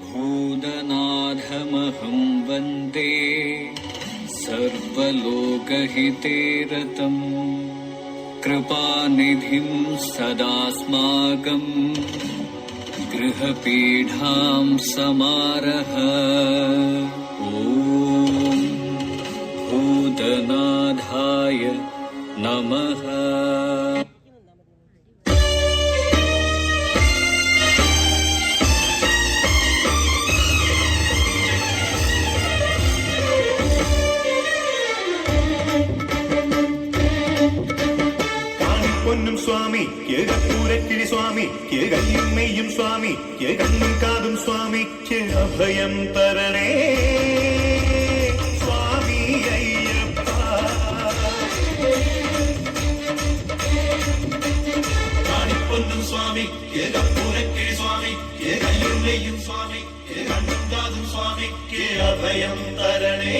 भूतनाथमहं वन्दे सर्वलोकहिते रतम्। कृपानिधिं सदास्माकम् गृहपीढाम् समारः ॐ भूतनाथाय नमः। പൊന്നും സ്വാമി കപ്പൂരക്കിഴി സ്വാമി കയ്യും മെയ്യും സ്വാമി കണ്ണും കാതും സ്വാമിക്ക് അഭയം തരണേ സ്വാമി അയ്യപ്പ കാണിപ്പൊന്നും സ്വാമി കപ്പൂരക്കിഴി സ്വാമി കയ്യും നെയ്യും സ്വാമി കണ്ണും കാതും സ്വാമിക്ക് അഭയം തരണേ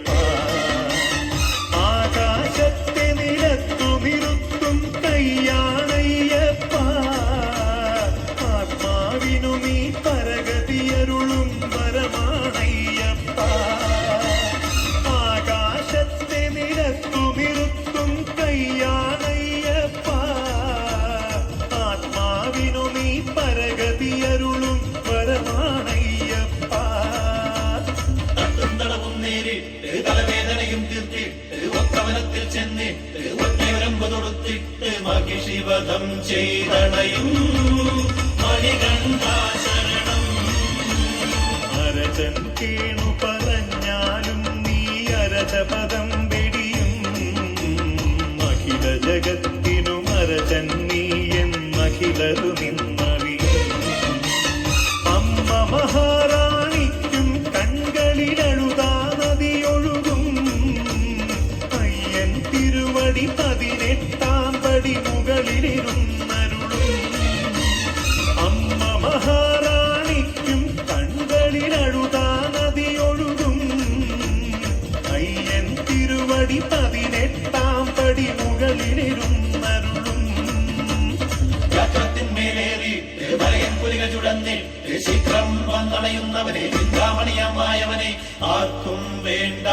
ഒറ്റയൊരമ്പ് തൊടുത്തിട്ട് മഹിഷിവധം ചെയ്തണയും. മണികണ്ഠാ ശരണം അരജൻ കേണു പറഞ്ഞാലും നീ അരജപദം വെടിയും. മഹിത ജഗത്തിനും പതിനെട്ടാം പടി മുകളിലിരുന്നരുളും. അമ്മ മഹാറാണിക്കും കൺകളിലഴുതാ നദിയൊഴുകും അയ്യൻ തിരുവടി പതിനെട്ടാം പടി മുകളിലിരുന്നരുളും. യാത്രത്തിന്മേലേറി വലയൻ പുലിക ചുടന്നിൽ ശീഘ്രം വന്നണയുന്നവനെ ചിന്താമണിയമായവനെ ആർക്കും വേണ്ട.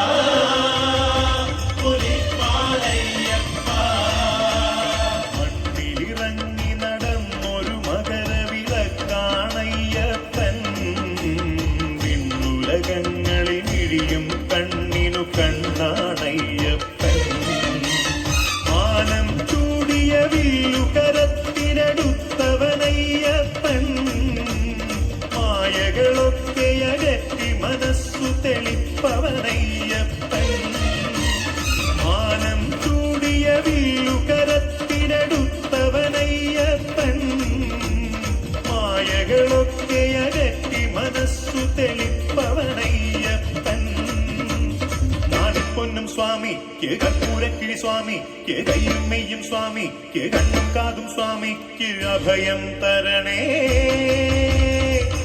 സ്വാമി കപ്പൂരക്കിഴി സ്വാമി കയ്യും മെയ്യും സ്വാമി കണ്ണും കാതും സ്വാമിക്ക് അഭയം തരണേ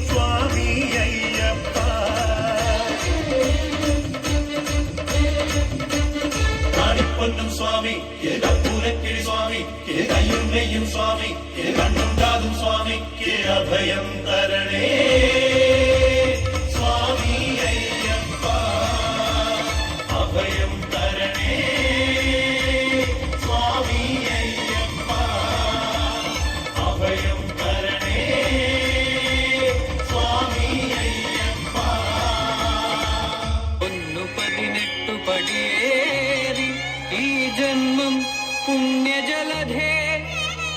സ്വാമി അയ്യപ്പ കാണിപ്പൊന്നും സ്വാമി കപ്പൂരക്കിഴി സ്വാമി കയ്യും നെയ്യും സ്വാമി കണ്ണും കാതും സ്വാമിക്ക് അഭയം തരണേ పడినట్టుపడేరి ఈ జన్మం పుణ్యజలధే.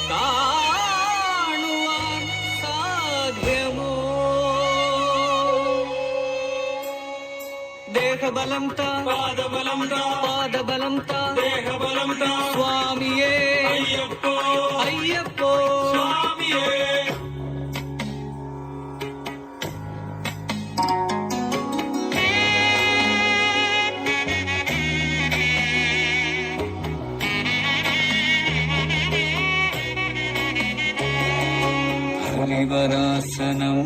కాణువాన్ సాధ్యమో. దేహబలంత పాదబలంత పాదబలంత దేహబలంత స్వామియే. అయ్యప్పో అయ్యప్పో. స్వామియే. മുനിവരാസനം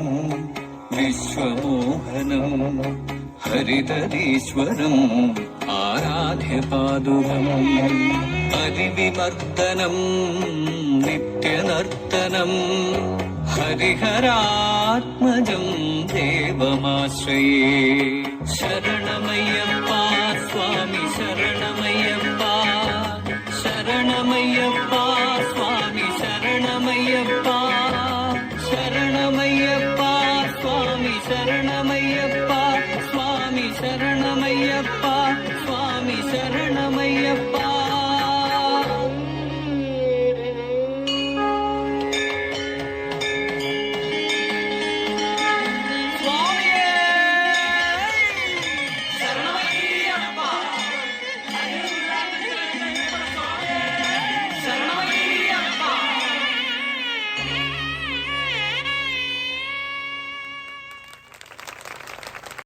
വിശ്വമോഹനം ഹരിതരീശ്വരം ആരാധ്യപാദുകം ഹരിവിമർദ്ദനം നിത്യനർത്തനം ഹരിഹരാത്മജം ദേവമാശ്രയേ. ശരണമയ്യപ്പ സ്വാമി ശരണമയ്യപ്പ ശരണമയ്യപ്പ